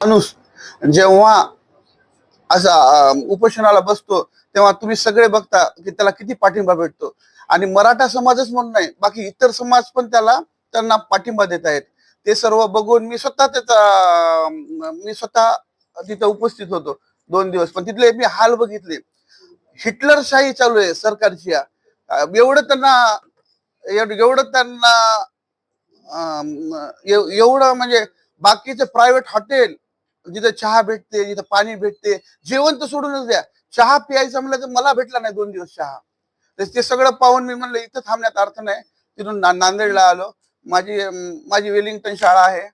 माणूस जेव्हा असा उपोषणाला बसतो तेव्हा तुम्ही सगळे बघता की त्याला किती पाठिंबा भेटतो. आणि मराठा समाजच म्हणून नाही बाकी इतर समाज पण त्याला त्यांना पाठिंबा देत आहेत. ते सर्व बघून मी स्वतः त्याचा मी स्वतः तिथे उपस्थित होतो दोन दिवस. पण तिथले मी हाल बघितले. हिटलरशाही चालू आहे सरकारची. एवढं त्यांना एवढं त्यांना एवढं म्हणजे बाकीचे प्रायव्हेट हॉटेल जिथे चहा भेटते जिथे पाणी भेटते जेवण तर सोडूनच द्या. चहा प्यायचं म्हणलं तर मला भेटला नाही दोन दिवस चहा. तर ते सगळं पाहून मी म्हणलं इथं थांबण्यात अर्थ नाही. तिथून ना- नांदेडला आलो. माझी माझी वेलिंग्टन शाळा आहे.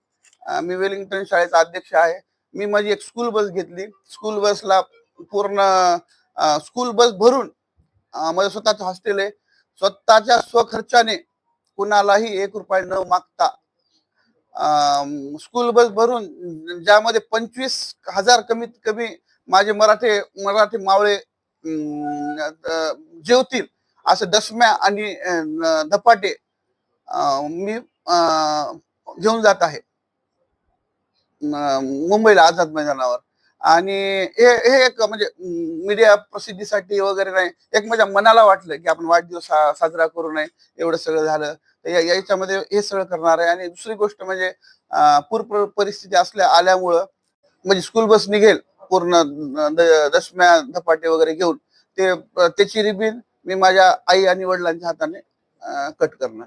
मी वेलिंग्टन शाळेचा अध्यक्ष आहे. मी माझी एक स्कूल बस घेतली. स्कूल बसला पूर्ण स्कूल बस भरून माझं स्वतःच हॉस्टेल आहे. स्वतःच्या स्वखर्चाने कुणालाही एक रुपये न मागता स्कूल बस भरून ज्यामध्ये पंचवीस हजार कमीत कमी माझे मराठे मराठी मावळे जेवतील असं दशम्या आणि धपाटे मी घेऊन जात आहे. मुंबईला आझाद मैदानावर. आणि हे हे एक म्हणजे मीडिया प्रसिद्धीसाठी वगैरे नाही एक माझ्या मनाला वाटलं की आपण वाढदिवस सा- साजरा करू नये एवढं सगळं झालं. तर याच्यामध्ये हे सगळं करणार आहे. आणि दुसरी गोष्ट म्हणजे पूर परिस्थिती असल्या आल्यामुळं म्हणजे स्कूल बस निघेल पूर्ण दशम्या धपाटे वगैरे घेऊन ते त्याची रिबीन मी माझ्या आई आणि वडिलांच्या हाताने कट करणार.